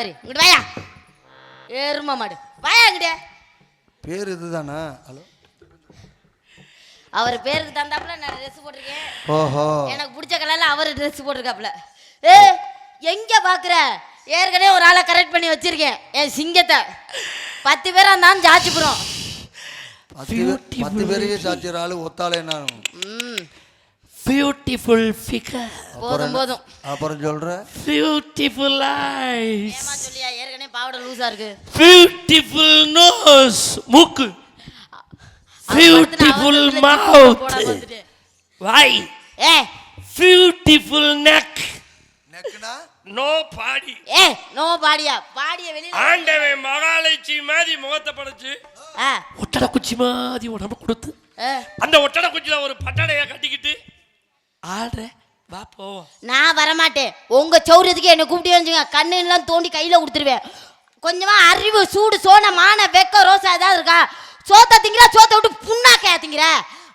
மாதிரி. இங்கிட்டு வாயா. எரும மாடு. வாயா இங்கிட்டே. பேர் இதுதானா? ஹலோ. அவர் பேருக்கு தந்தாப்புல நான் ட்ரெஸ் போட்டிருக்கேன். ஓஹோ. எனக்கு பிடிச்ச கலர்ல அவர் ட்ரெஸ் போட்டிருக்காப்புல. ஏ எங்க பாக்குற? ஏற்கனவே ஒரு ஆளை கரெக்ட் பண்ணி வச்சிருக்கேன். என் சிங்கத்தை. பத்து பேரா இருந்தாலும் ஜாச்சிபுரம் பத்து பேர் பத்து பேருக்கு சாச்சிற ஆளு ஒத்தாலே என்ன பியூட்டிஃபுல் ஃபிகர் போதும் போதும். அப்புறம் சொல்ற? பியூட்டிஃபுல் ஐஸ் ஏமா சொல்லியா? ஏற்கனவே பாவடை லூசா இருக்கு. பியூட்டிஃபுல் நோஸ் மூக்கு. பியூட்டிஃபுல் மவுத் வாய். ஏ. பியூட்டிஃபுல் நெக் நெக்குனா நோ பாடி. ஏ நோ பாடியா? பாடிய வெளியில ஆண்டவன் மகாலட்சி மாதிரி முகத்தை படைச்சு ஆ. ஒட்டடை குச்சி மாதிரி உடம்பு கொடுத்து. அந்த ஒட்டடை குச்சியில ஒரு பட்டடையை கட்டிக்கிட்டு ஆடுற வா போவோம். நான் வரமாட்டேன். உங்க சௌரியத்துக்கு என்னை கூப்பிட்டு வந்துங்க கண்ணுலாம் தோண்டி கையில கொடுத்துருவேன். கொஞ்சமா அறிவு சூடு சோன மான வெக்க ரோசா ஏதாவது இருக்கா? சோத்த திங்கிற சோத்த விட்டு புண்ணா திங்கிற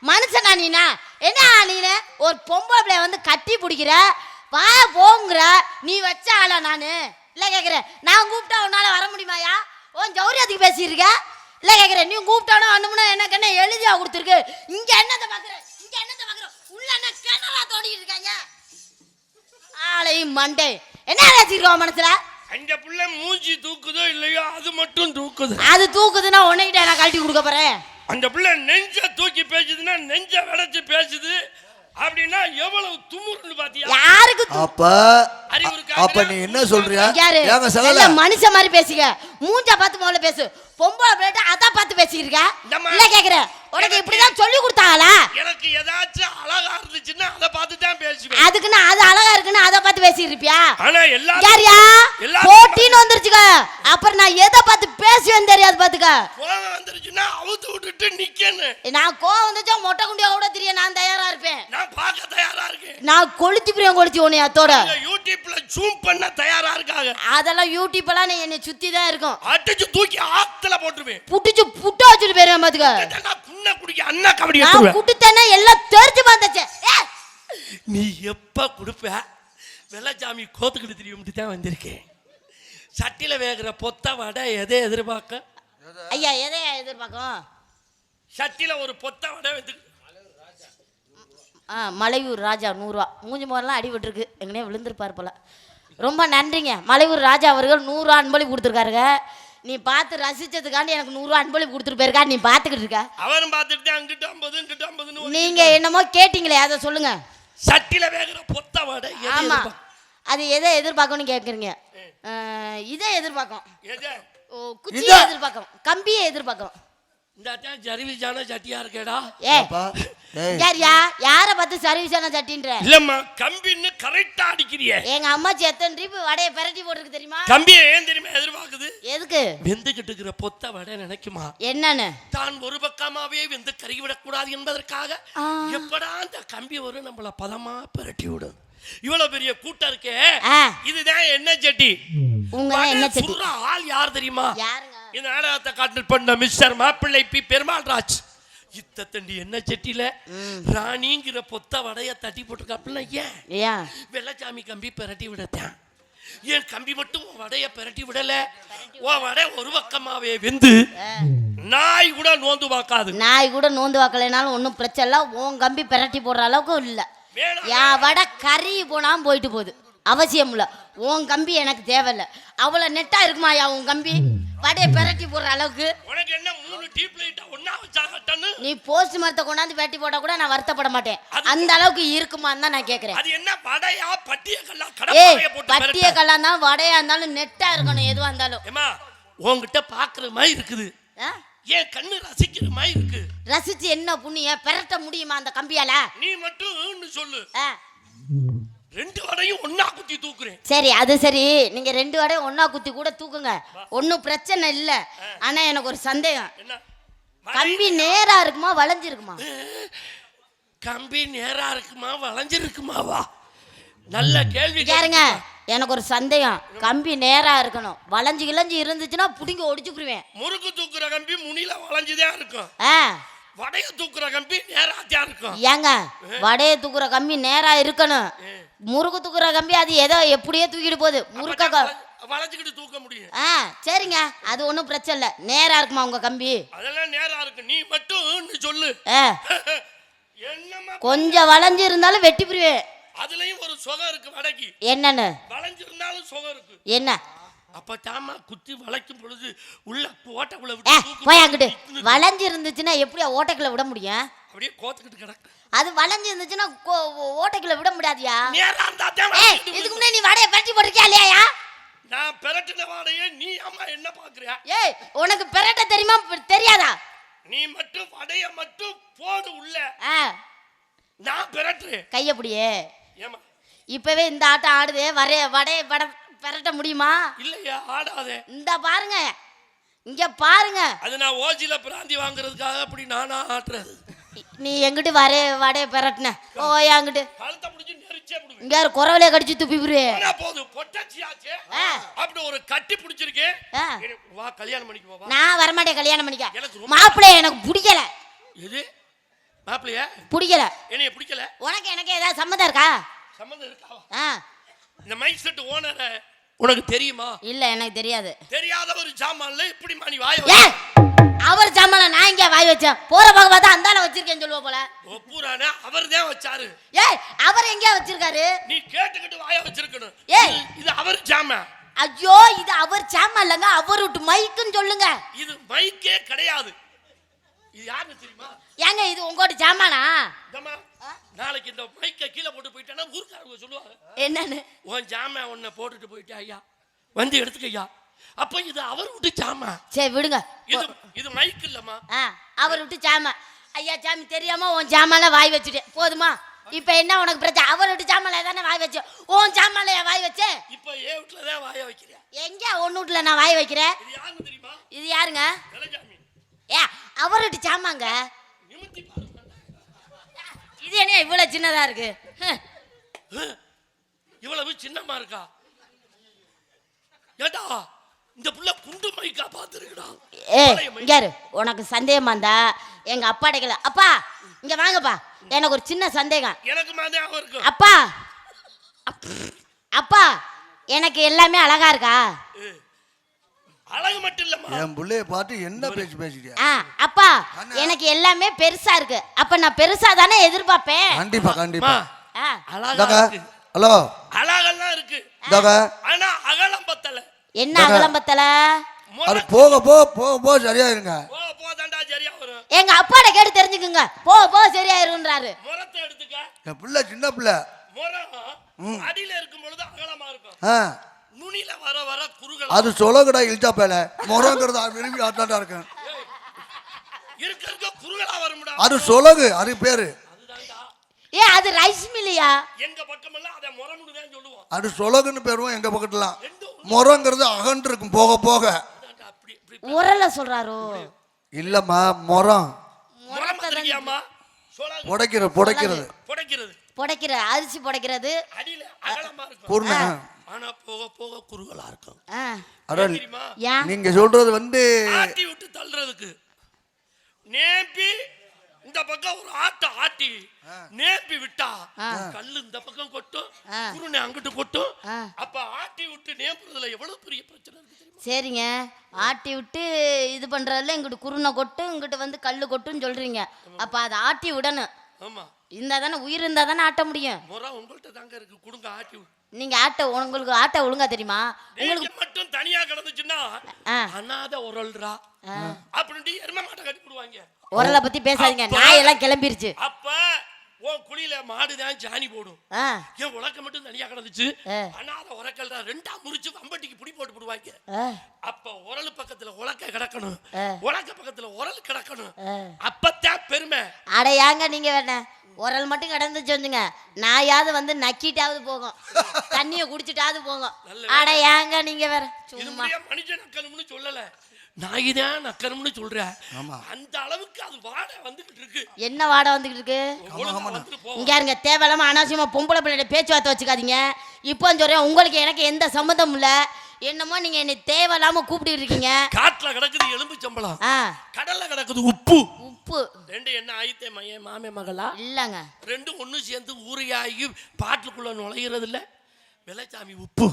மனுஷனா நீனா? என்ன நீனு ஒரு பொம்பளை பிள்ளைய வந்து கட்டி பிடிக்கிற. வா போங்கிற. நீ வச்ச ஆளா நானு? இல்ல கேட்குறேன். நான் கூப்பிட்டா உன்னால வர முடியுமாயா உன் சௌரியத்துக்கு பேசியிருக்க இல்ல கேட்குறேன். நீ கூப்பிட்டானோ அனுப்புனா எனக்கு என்ன எழுதியா கொடுத்துருக்கு. இங்கே என்னத்தை பாக்குற இங்க என்னத்தை பாக்குற உள்ள என்ன கிணறா தோண்டிட்டு இருக்காங்க? ஆளையும் மண்டே. என்ன வச்சிருக்கோம் மனசுல? அந்த புள்ள மூஞ்சி தூக்குதோ இல்லையோ அது மட்டும் தூக்குது. அது தூக்குதுன்னா உன்னைகிட்ட நான் கழட்டி கொடுக்க போறேன். அந்த புள்ள நெஞ்ச தூக்கி பேசுதுன்னா நெஞ்ச விளைச்சு பேசுது. அப்படின்னா எவ்வளவு துமுறுன்னு பாத்தியா? யாருக்கு தூ- அப்ப அறிவு இருக்கா? அப்ப நீ என்ன சொல்றியா? யாரு? ஏங்க நல்ல மனுஷ மாதிரி பேசுங்க மூஞ்ச பார்த்து முதல்ல பேசு. பொம்பளை பிள்ளைட்ட அதான் பார்த்து பேசிக்கிருக்க இந்தம்மா. இல்ல கேக்குறேன் உனக்கு இப்படிதான் சொல்லி கொடுத்தாங்களா? எனக்கு ஏதாச்சும் அழகா இருந்துச்சுன்னா அதை பார்த்து தான் பேசுவேன் அதுக்குன்னு அது அழகா இருக்குன்னு அதை பார்த்து பேசிட்டு இருப்பியா? ஆனா எல்லா யாரியா? போட்டின்னு வந்துருச்சுக்க. அப்புறம் நான் எதை பார்த்து பேசுவேன்னு தெரியாது பாத்துக்க கோவம் வந்துருச்சுன்னா அவுத்து விட்டுட்டு நிக்கணும் நான் கோவம் வந்துச்சா மொட்டை குண்டியா கூட தெரிய நான் தயாரா இருப்பேன். நான் பார்க்க தயாரா இருக்கேன். நான் கொளுத்தி பிரியம் கொளுத்தி உன்னை அத்தோட. யூடியூப்ல ஜூம் பண்ண தயாரா இருக்காங்க. அதெல்லாம் யூடியூப் எல்லாம் நீ என்னை சுத்தி தான் இருக்கும். அடிச்சு தூக்கி ஆத்துல போட்டுருவேன். புட்டிச்சு புட்ட வச்சுட்டு போயிருவேன் பாத்துக்க குன்ன குடிக்க அண்ணா கபடி நான் குட்டுத்தேன்னா எல்லாம் தெரிஞ்சு பார்த்துச்சு நீ எப்ப கொடுப்ப? வெள்ளச்சாமி கோத்துக்கிட்டு தெரியும்ட்டு தான் வந்திருக்கேன் சட்டியில வேகிற பொத்த வடை எதை எதிர்பார்க்க ஐயா எதையா எதிர்பார்க்கும்? சட்டியில ஒரு பொத்த வடை வந்து ஆ மலையூர் ராஜா நூறுரூவா மூஞ்சி முகரெல்லாம் அடிபட்டிருக்கு எங்கனே விழுந்திருப்பார் போல. ரொம்ப நன்றிங்க. மலையூர் ராஜா அவர்கள் நூறுரூவா அன்பளிப்பு கொடுத்துருக்காருங்க. நீ பார்த்து ரசிச்சதுக்காண்டி எனக்கு நூறுரூவா அன்பளிப்பு கொடுத்துட்டு போயிருக்கா நீ பார்த்துக்கிட்டு இருக்க. அவரும் பார்த்துட்டு அங்கிட்டு ஐம்பது இங்கிட்டு ஐம்பதுன்னு நீங்க என்னமோ கேட்டீங்களே அதை சொல்லுங்க. சட்டியில வேகிற பொத்த வடை எதை ஆமா? அது எதை எதிர்பார்க்கணும்னு கேட்குறீங்க இதை எதிர்பார்க்கும் எதை? ஓ குச்சியை எதிர்பார்க்கும் கம்பியை எதிர்பார்க்கும் இந்த அட்டன் ஜரிவிஜான சட்டியா இருக்கேடா. ஏ ஏய். யார் யா யாரை பார்த்து சர்வீஸான சட்டின்ற? இல்லம்மா கம்பின்னு கரெக்டா அடிக்கிறியே. எங்க அம்மாச்சி எத்தனை ட்ரிப் வடையை பெரட்டி போட்டிருக்கு தெரியுமா? கம்பியை ஏன் தெரியுமா எதிர்பார்க்குது? எதுக்கு? வெந்துகிட்டு இருக்கிற பொத்த வடை நினைக்குமா? என்னன்னு? தான் ஒரு பக்கமாவே வெந்து கருகிவிடக்கூடாது என்பதற்காக ஆ. எப்படா அந்த கம்பி வரும் நம்மள பதமா பிரட்டி விடும்? இவ்வளவு பெரிய கூட்டம் இருக்கே. இதுதான் என்ன சட்டி உங்க என்ன சட்டி ஆள் யார் தெரியுமா? இந்த நாடகத்தை காட்டு பண்ண மிஸ்டர் மாப்பிள்ளை பி. பெருமாள் ராஜ் இத்த தண்டி என்ன செட்டில ராணிங்கிற பொத்த வடைய தட்டி போட்டிருக்காப்புல ஏன்? ஏன் வெள்ளச்சாமி கம்பி பிரட்டி விடத்தான். ஏன் கம்பி மட்டும் வடைய பிரட்டி விடல? உன் வடை ஒரு பக்கமாவே வெந்து நாய் கூட நோந்து பார்க்காது. நாய் கூட நோந்து வாக்கலைனாலும் ஒன்றும் பிரச்சனை இல்லை. உன் கம்பி பெரட்டி போடுற அளவுக்கு இல்லை. என் வடை கறி போனாலும் போயிட்டு போகுது. அவசியம் இல்லை. உன் கம்பி எனக்கு தேவையில்ல. அவ்வளோ நெட்டா இருக்குமாயா உன் கம்பி? வடையை பெரட்டி போடுற அளவுக்கு. உனக்கு என்ன மூணு டீப் லைட்டா ஒன்னா வச்சாகட்டான்னு நீ போஸ்ட் மரத்தை கொண்டாந்து வெட்டி போட்டா கூட நான் வருத்தப்பட மாட்டேன். அந்த அளவுக்கு இருக்குமான்னு தான் நான் கேட்குறேன் அது என்ன வடையா பட்டிய கல்லா கடப்பாறைய போட்டு பட்டிய? கல்லா இருந்தாலும் வடையா இருந்தாலும் நெட்டா இருக்கணும் எதுவா இருந்தாலும். ஏம்மா உன்கிட்ட பாக்குற மாதிரி இருக்குது. ஏன் கண்ணு ரசிக்கிற மாதிரி இருக்கு? ரசிச்சு என்ன புண்ணிய? பெரட்ட முடியுமா அந்த கம்பியால? நீ மட்டும் சொல்லு. ரெண்டு வடையும் ஒன்னா குத்தி தூக்குறேன். சரி அது சரி. நீங்க ரெண்டு வடையும் ஒண்ணா குத்தி கூட தூக்குங்க. ஒன்றும் பிரச்சனை இல்லை. ஆனா எனக்கு ஒரு சந்தேகம். கம்பி நேரா இருக்குமா வளைஞ்சிருக்குமா? கம்பி நேரா இருக்குமா வளைஞ்சிருக்குமாவா? நல்ல கேள்வி யாருங்க? எனக்கு ஒரு சந்தேகம். கம்பி நேரா இருக்கணும். வளைஞ்சு கிளஞ்சு இருந்துச்சுன்னா புடிங்க ஒடிச்சுக்குருவேன். முறுக்கு தூக்குற கம்பி முனில வளைஞ்சுதான் இருக்கும். ஆ. வடைய தூக்குற கம்பி நேராத்தான் இருக்கும். ஏங்க வடையை தூக்குற கம்பி நேரா இருக்கணும். முறுக்கு தூக்குற கம்பி அது ஏதோ எப்படியே தூக்கிட்டு போகுது. முறுக்க வளைச்சுக்கிட்டு தூக்க முடியும். ஆ சரிங்க. அது ஒன்றும் பிரச்சனை இல்லை. நேரா இருக்குமா உங்க கம்பி? அதெல்லாம் நேரா இருக்கு. நீ மட்டும் சொல்லு. ஆ. கொஞ்சம் வளைஞ்சு இருந்தாலும் வெட்டி புரிவேன் சுகம் இருக்கு வடக்கி என்னன்னு? வளைஞ்சிருந்தாலும் சுகம் இருக்கு என்ன? அப்ப தாமா குத்தி வளைக்கும் பொழுது உள்ள ஓட்டக்குள்ள விட்டு போய் அங்கிட்டு. வளைஞ்சு இருந்துச்சுன்னா எப்படி ஓட்டைக்குள்ள விட முடியும்? அப்படியே கோத்துக்கிட்டு கிடக்கு. அது வளைஞ்சு இருந்துச்சுன்னா ஓட்டைக்குள்ள விட முடியாதியா? இதுக்கு. முன்னாடி நீ வடையை பறிச்சு போட்டிருக்கியா இல்லையா நான் பெரட்டின வாடையே நீ அம்மா என்ன பாக்குறியா? ஏய் உனக்கு பெரட்ட தெரியுமா? தெரியாதா? நீ மட்டும் வடைய மட்டும் போடு உள்ள. நான் பெரட்டுறேன். கைய பிடியே. ஏமா இப்பவே இந்த ஆட்டம் ஆடுதே. வரைய வடைய பட பெரட்ட முடியுமா? இல்லையா ஆடாதே. இந்த பாருங்க. இங்க பாருங்க. அது நான் ஓஜில பிராந்தி வாங்குறதுக்காக அப்படி நானா ஆட்டுறது. நீ எங்கிட்டு வரைய வடைய பெரட்டின? ஓ அங்கிட்டு. கழுத்தை பிடிச்சி நெரிச்சே விடுவேன். இங்க யாரு குறவலைய கடிச்சு துப்பி விடுவே? ஆனா போதும் பொட்டாச்சியாச்சே. அப்படி ஒரு கட்டி. எனக்கு வா கல்யாணம் பண்ணிக்குவா வா நான் வரமாட்டேன் கல்யாணம் பண்ணிக்க. மாப்பிள்ளைய எனக்கு பிடிக்கல. எது? மாப்பிள்ளையா? பிடிக்கல. என்னைய பிடிக்கல? உனக்கு எனக்கு ஏதாவது சம்மந்தம் இருக்கா? சம்மந்தம் இருக்கா? ஆ. இந்த மைக் செட் ஓனரை உனக்கு தெரியுமா? இல்ல எனக்கு தெரியாது. தெரியாத ஒரு ஜாமான்ல இப்படி மணி வாய அவர் ஜாமான் நான் இங்க வாய் வச்சேன் போற பக்கம் பார்த்தா அந்தால வச்சிருக்கேன்னு சொல்லுவ போல. ஒப்புறானே அவர் தான் வச்சாரு. ஏய் அவர் எங்கேயா வச்சிருக்காரு? நீ கேட்டுக்கிட்டு வாய வச்சிருக்கணும். ஏய். இது- அவர் ஜாமா. ஐயோ இது அவர் ஜாமான் இல்லைங்க அவர் விட்டு மைக்குன்னு சொல்லுங்க. இது மைக்கே கிடையாது. இது யாருன்னு தெரியுமா? ஏங்க இது உங்கள்கிட்ட ஜாமானா? நாளைக்கு இந்த மைக்கை கீழே போட்டு போயிட்டேன்னா ஊருக்காரங்க சொல்லுவாங்க. என்னன்னு? உன் ஜாமா உன்னை போட்டுட்டு போயிட்டே ஐயா. வந்து எடுத்துக்க ஐயா. அப்ப இது அவர் விட்டு ஜாமா. சரி விடுங்க. இது இது மைக் இல்லம்மா. அவர் விட்டு ஜாமான் ஐயா சாமி தெரியாம உன் ஜாமான்ல வாய் வச்சுட்டேன் போதுமா? இப்ப என்ன உனக்கு பிரச்சனை? அவர் விட்டு ஜாமான்ல தானே வாய் வச்சேன் உன் ஜாமான்ல ஏன் வாய் வச்சேன் இப்ப ஏ வீட்டுல தான் வாய வைக்கிறேன் எங்க ஒன்னு வீட்டுல நான் வாய் வைக்கிறேன்? இது தெரியுமா? இது யாருங்க? ஏ அவர் விட்டு ஜாமாங்க. இது என்ன இவ்வளவு சின்னதா இருக்கு. இவ்வளவு சின்னமா இருக்கா? ஏடா இந்த புள்ள குண்டு மைக்கா பார்த்துருக்கடா ஏய் இங்க இரு. உனக்கு சந்தேகமா இருந்தா எங்க அப்பா கேளு அப்பா இங்க வாங்கப்பா. எனக்கு ஒரு சின்ன சந்தேகம். எனக்கு மாதிரி இருக்கும் அப்பா அப்- அப்பா எனக்கு எல்லாமே அழகா இருக்கா? அழகு மட்டும் இல்லம்மா. என் பிள்ளைய பார்த்து என்ன பேச்சு பேசிட்டியா? ஆ அப்பா எனக்கு எல்லாமே பெருசா இருக்கு. அப்ப நான் பெருசா தானே எதிர்பார்ப்பேன். கண்டிப்பா கண்டிப்பா. ஆ, அழகா இருக்கு. ஹலோ. அழகெல்லாம் இருக்கு. இந்தாங்க. ஆனா அகலம் பத்தல. என்ன அகலம்பத்தல அது போக போக போக போக சரியா இருங்க போ போதாண்டா சரியா வரும் எங்க அப்பாட கேட்டு தெரிஞ்சுக்குங்க. போ போ சரியாயிருன்றாரு. முறத்தை எடுத்துக்க. என் பிள்ளை சின்ன பிள்ளை. முறம் அடியில இருக்கும் பொழுது அகலமா இருக்கும். ஆ. நுனியில வர வர குறுகல் அது சொல்லக்கூடா இழுச்சா பேல. முறங்கிறது விரும்பி ஆட்டாண்டா இருக்கேன். இருக்க இருக்க குறுகலா வரும்டா. அது சொலகு அது பேரு. ஏ அது ரைஸ் மில்லையா? எங்க பக்கமெல்லாம் அதை முறமுடுதான் சொல்லுவோம். அது சொலகுன்னு பேருவோம் எங்க பக்கத்துலாம் முறங்கிறது அகன்று இருக்கும் போக. போக உரல சொல்றாரோ? இல்லம்மா முறம். முறம் புடைக்கிறது புடைக்கிறது. புடைக்கிறது. புடைக்கிற அரிசி புடைக்கிறது. அடியில அகலமா இருக்கும். குருணை ஆனா போக போக குறுகலா இருக்கும். நீங்க சொல்றது வந்து ஆட்டி விட்டு தள்ளுறதுக்கு. நேப்பி இந்த பக்கம் ஒரு ஆட்டை ஆட்டி நேப்பி விட்டா கல்லு இந்த பக்கம் கொட்டும் ஆ. குருணை அங்கிட்டு கொட்டும். அப்ப ஆட்டி விட்டு நேப்புறதுல எவ்வளவு பெரிய பிரச்சனை இருக்கு தெரியுமா? சரிங்க. ஆட்டி விட்டு இது பண்றதுல இங்கிட்டு குருணை கொட்டும் இங்கிட்டு வந்து கல்லு கொட்டுன்னு சொல்றீங்க. அப்ப அதை ஆட்டி விடணும். ஆமா. இருந்தா தானே உயிர் இருந்தா தானே ஆட்ட முடியும்? முறை உங்கள்கிட்ட தாங்க இருக்கு. கொடுங்க ஆட்டி நீங்க ஆட்ட உங்களுக்கு ஆட்ட ஒழுங்கா தெரியுமா? நீங்க மட்டும் தனியா கிடந்துச்சுன்னா. அனாத உரல்றா. அப்படின்ட்டு எரும மாட்டை கட்டி போடுவாங்க உரலை பத்தி பேசாதீங்க. அப்பா. நாய் எல்லாம் கிளம்பிருச்சு. அப்ப உன் குழியில மாடுதான் சாணி போடும். என் உலக்க மட்டும் தனியா கிடந்துச்சு. அனாத உரக்கல்டா ரெண்டா முறிச்சு வம்பட்டிக்கு புடி போட்டு போடுவாங்க. அப்ப உரல் பக்கத்துல உலக்க கிடக்கணும். உலக்க பக்கத்துல உரல் கிடக்கணும். அப்பத்தான் பெருமை. அட ஏங்க நீங்க வேண. உரல் மட்டும் கிடந்துச்சு வந்துங்க. நாயாவது வந்து நக்கிட்டாவது போகும். தண்ணிய குடிச்சிட்டாவது போகும். அட ஏங்க நீங்க வேற. சும்மா. மனுஷன் சொல்லல. நாய்தான் நக்கணும்னு சொல்றேன் ஆமா. அந்த அளவுக்கு அது வாட வந்துகிட்டு இருக்கு. என்ன வாடை வந்துகிட்டு இருக்கு? இங்க இருங்க தேவையில்லாம அனாவசியமா பொம்பளை பிள்ளைய பேச்சுவார்த்தை வச்சுக்காதீங்க. இப்போ சொல்றேன் உங்களுக்கு எனக்கு எந்த சம்மந்தமும் இல்ல. என்னமோ நீங்க என்னை தேவையில்லாம கூப்பிட்டு இருக்கீங்க. காட்டுல கிடக்குது எலும்பு சம்பளம். ஆ. கடல்ல கிடக்குது உப்பு. உப்பு. ரெண்டு என்ன ஆயித்தே மையன் மாமே மகளா? இல்லங்க. ரெண்டும் ஒண்ணு சேர்ந்து ஊறியாகி பாட்டுக்குள்ள நுழையிறது இல்ல வெள்ளச்சாமி உப்பு.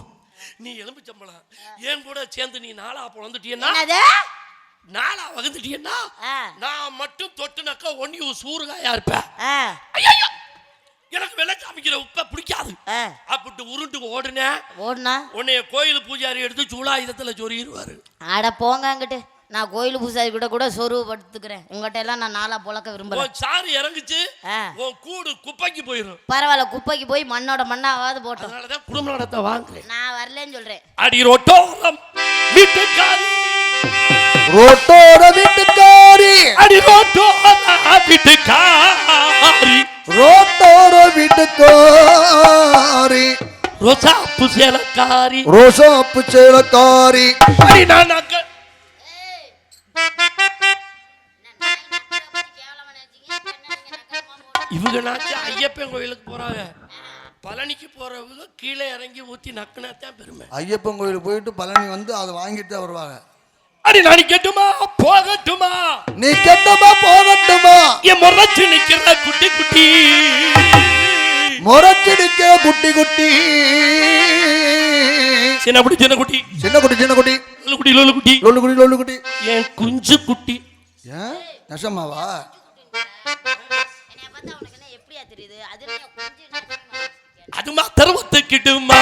நீ எலும்புச்சம்பளம் என் கூட சேர்ந்து நீ நாளா பிறந்துட்டியன்னா என்னது? நாளா வகுந்துட்டியன்னா. நான் மட்டும் தொட்டுனாக்கா ஒன்னி சூறுகாயா இருப்பேன். எனக்கு வெள்ளை காமிக்கிற உப்பை பிடிக்காது. ஆ. அப்படின்ட்டு உருண்டு ஓடுனேன். ஓடுனா? உன்னைய கோயில் பூஜாரி எடுத்து சூலாயுதத்துல சொருகிடுவாரு அட போங்க அங்கிட்டு. நான் கோயில் பூசாரி கூட கூட சொருவப்படுத்துக்கிறேன் உங்ககிட்ட எல்லாம் நான் நாளா புழக்க விரும்பல. உன் சாறு இறங்குச்சு கூடு குப்பைக்கு போயிடும் பரவாயில்ல குப்பைக்கு போய் மண்ணோட மண்ணாவது போட்டோம். குடும்ப நடத்த வாங்குறேன். நான் வரலன்னு சொல்றேன். அடி ரொட்டோரம் வீட்டுக்காரி. ரோட்டோட வீட்டுக்காரி. அடி ரோட்டோர வீட்டுக்காரி. ரோட்டோட வீட்டுக்காரி. ரோசாப்பு சேலக்காரி. ரோசாப்பு சேலக்காரி. அடி நான் அக்க இவங்க நாச்சு ஐயப்பன் கோயிலுக்கு போறாங்க. பழனிக்கு போறவங்க கீழே இறங்கி ஊத்தி நக்குனாத்தான் பெருமை. ஐயப்பன் கோயில் போயிட்டு பழனி வந்து அதை வாங்கிட்டு தான் வருவாங்க. அடி நான் கெட்டுமா? போகட்டுமா? நீ கெட்டமா? போகட்டுமா? என் முறைச்சு நிக்கிற குட்டி குட்டி. முறைச்சிடிக்க குட்டி குட்டி. சின்ன குட்டி சின்ன குட்டி. சின்ன குட்டி சின்ன குட்டி. லொல்லு குட்டி லொல்லு குட்டி. லொல்லு குட்டி லொல்லு குட்டி. என் குஞ்சு குட்டி. ஏன்? நெசமாவா? எப்படியா தெரியுது? அது கொஞ்சம் அது மாத்திரம் ஒத்துக்கிட்டுமா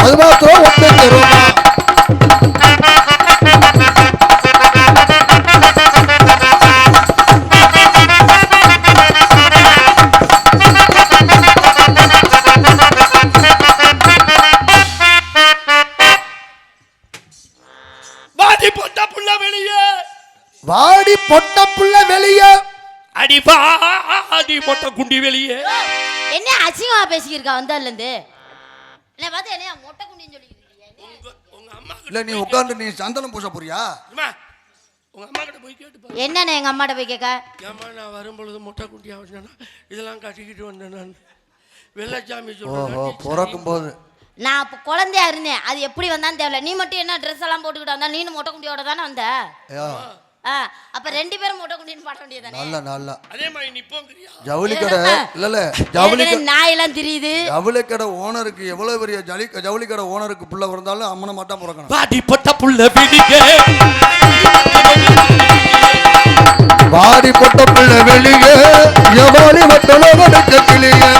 அது மாத்திரம் ஒட்டு தருமா அசிங்கமா பேசிக்கிருக்கா வந்தால இருந்து என்ன பார்த்து என்ன மொட்டை குண்டின்னு சொல்லிக்கிட்டு உங்க உங்க அம்மா இல்ல நீ உட்கார்ந்து நீ சந்தனம் பூச போறியா? அம்மா உங்க அம்மா கிட்ட போய் கேட்டு பாரு. என்னண்ணே எங்க அம்மாட்ட போய் கேட்க? ஏம்மா நான் வரும்பொழுது முட்டை குட்டியா வச்சேன்னா இதெல்லாம் கட்டிக்கிட்டு வந்தேன் நான். வெள்ளச்சாமி ஓஹோ சொல்றேன் பிறக்கும் போது நான் அப்போ குழந்தையா இருந்தேன். அது எப்படி வந்தான்னு தெரியல. நீ மட்டும் என்ன ட்ரெஸ் எல்லாம் போட்டுக்கிட்டு வந்தா? நீனும் மொட்டை குண்டியோட தானே வந்த? அப்ப ரெண்டு பேரும் மொட்டை குண்டின்னு பாட வேண்டியதானே நல்ல நல்ல. அதே மாதிரி நிப்போங்கிறியா ஜவுளி கடை இல்ல இல்ல. ஜவுளி கடை நாயெல்லாம் தெரியுது? ஜவுளி கடை ஓனருக்கு எவ்வளவு பெரிய ஜலி ஜவுளி கடை ஓனருக்கு புள்ள பிறந்தாலும் அம்மனை மாட்டான் பிறக்கணும். வாடி போட்ட புள்ள வெளியே. வாடி பொட்ட புள்ள வெளியே எவாடி வட்டலோக கிளியே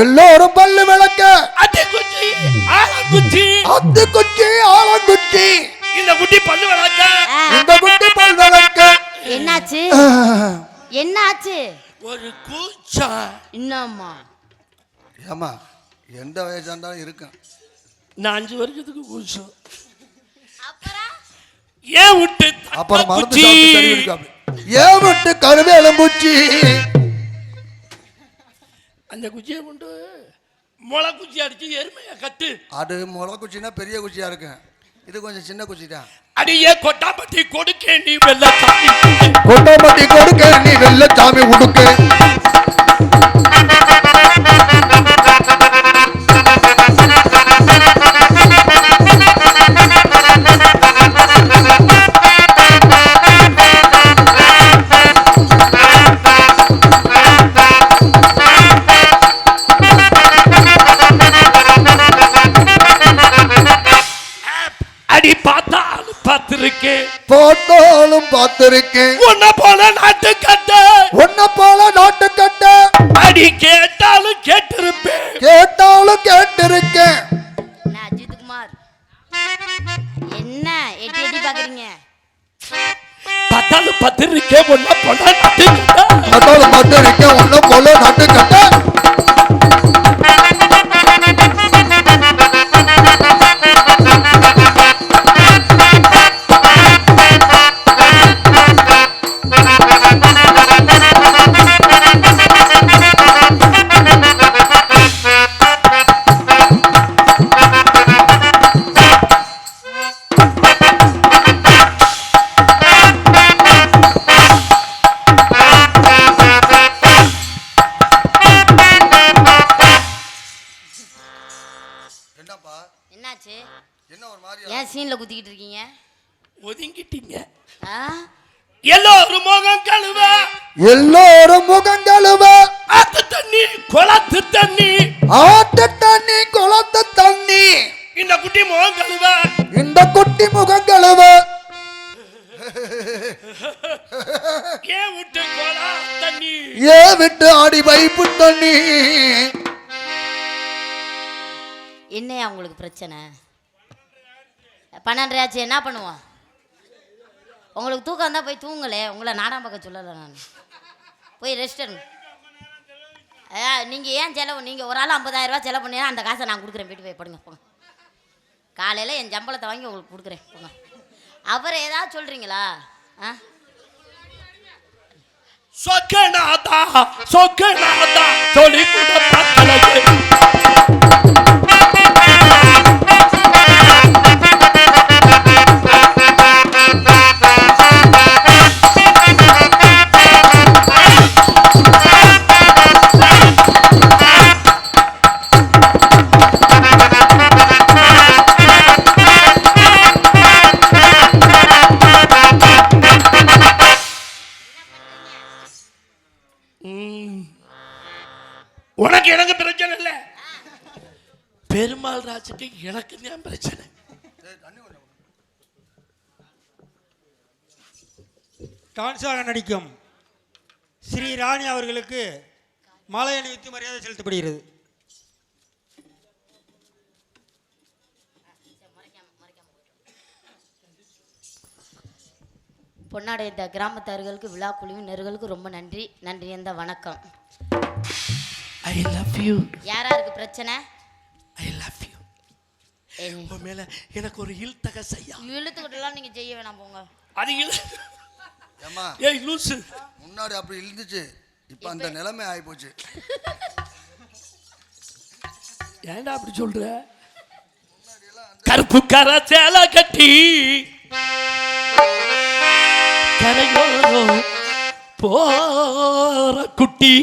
எல்லோரும் பல்லு விளக்க. அடி குச்சி ஆலங்குச்சி அத்து குச்சி ஆலங்குச்சி இந்த குட்டி பல்லு விளக்க. இந்த குட்டி பல் விளக்க. என்னாச்சு? என்னாச்சு? ஒரு கூச்சா? என்னம்மா? ஏமா எந்த வயசா இருந்தாலும் இருக்கும் நான் அஞ்சு வருஷத்துக்கு கூச்சம் ஏன் விட்டு அப்புறம் மருந்து ஏன் விட்டு கருவேலம்பூச்சி? அந்த குச்சியை கொண்டு முளை குச்சி அடிச்சு எருமையை கட்டு. அது முளை குச்சினா பெரிய குச்சியா இருக்கும். இது கொஞ்சம் சின்ன குச்சி தான் அடியே கொட்டாம்பட்டி கொடுக்க நீ வெள்ள கொட்டமட்டி கொடுக்க நீ வெள்ள சாமி உடுக்க பார்த்திருக்கேன் பார்த்தாலும் பார்த்திருக்கேன். உன்னை போல நாட்டு கட்ட உன்ன போல நாட்டு கட்ட எல்லோரும் முகங்களுவ ஆத்து தண்ணி குளத்து தண்ணி. ஆட்டு தண்ணி குளத்து தண்ணி. இந்த குட்டி முகம் கழுவ. இந்த குட்டி முகங்களுவ ஏன் விட்டு குளா தண்ணி. ஏ விட்டு ஆடி வைப்பு தண்ணி. என்னையா உங்களுக்கு பிரச்சனை? பன்னெண்டரையாச்சு என்ன பண்ணுவோம்? உங்களுக்கு தூக்கம் வந்தால் போய் தூங்கலே. உங்களை நாடாம் பக்கம் சொல்லலை நான். போய் ரெஸ்ட் எடுங்க நீங்கள் ஏன் செலவு நீங்கள் ஒரு ஆள் ஐம்பதாயிரம் செலவு பண்ணினா அந்த காசை நான் கொடுக்குறேன். வீட்டு போய் படுங்க போங்க. காலையில் என் சம்பளத்தை வாங்கி உங்களுக்கு கொடுக்குறேன் போங்க. அவரை ஏதாவது சொல்கிறீங்களா ஆ? சொக்கநாதா சொக்கநாதா சொல்லி கொடுத்த டான்ஸாக நடிக்கும் ஸ்ரீ ராணி அவர்களுக்கு மாலை அணிவித்து மரியாதை செலுத்தப்படுகிறது. பொன்னாடை இந்த கிராமத்தார்களுக்கு விழா குழுவினர்களுக்கு ரொம்ப நன்றி. நன்றி இந்த வணக்கம். ஐ லவ் யூ யாராருக்கு பிரச்சனை? ஐ லவ் யூ உன் மேல எனக்கு ஒரு இல்தக செய்யா இழுத்துக்கிட்டுலாம் நீங்கள் செய்ய வேணாம் போங்க. அது இழு ஏம்மா? ஏய் லூசு. முன்னாடி அப்படி இருந்துச்சு இப்ப அந்த நிலைமை ஆகி போச்சு ஏன்டா அப்படி சொல்ற? கருப்பு கர சேலை கட்டி கரையோரம் போற குட்டி.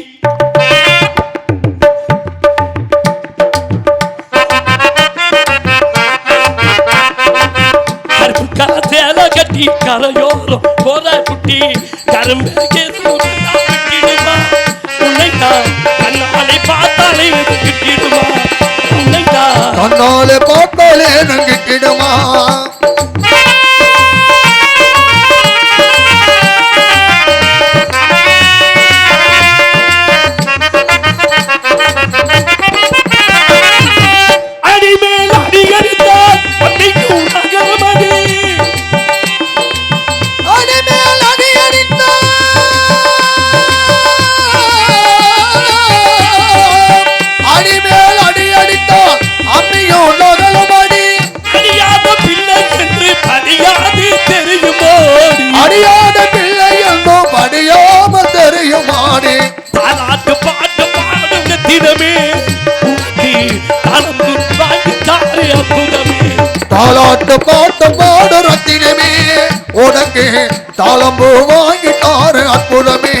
கருப்பு கர சேலை கட்டி கரையோரம் போற குட்டி. கரும்பு கிட்டிடுமா உன்னைத்தான் கண்ணாலை பார்த்தாலே கிட்டிடுமா? உன்னைத்தான் கண்ணாலே பார்த்தாலே நங்கிக்கிடுமா உனக்கு தாளம்பூ வாங்கிட்டாரு அற்புதமே.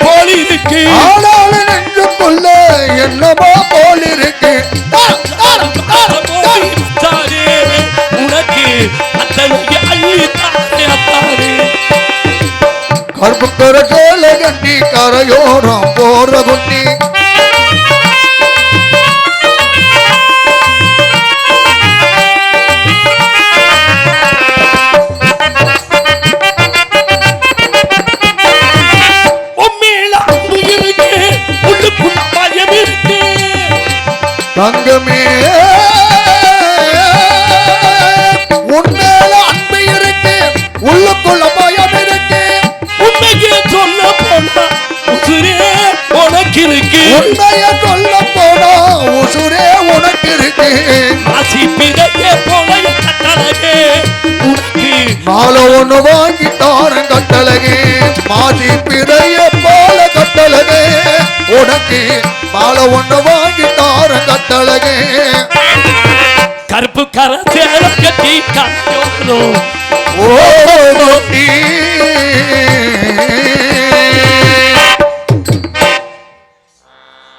போல் இருக்கு ஆனாலும் நெஞ்சுக்குள்ள என்னமோ போல் இருக்கு உனக்கு கட்டி கரையோரம் போற குட்டி தங்கமே. உண்மையில அன்பு இருக்கு உள்ளுக்குள்ள பயம் இருக்கு. உண்மையே சொல்ல போனா உசுரே உண்மைய சொல்ல போனா உசுரே உனக்கு இருக்கு மாசி பிறையே போல என் கட்டழகே உனக்கு. ஒண்ணு வாங்கி தாரன் கட்டழகே. மாதி பிறைய போல கட்டழகே. உனக்கு மாலை ஒன்று வாங்கி தார கட்டழகு கருப்பு கர கட்டி கட்டோம் ஓ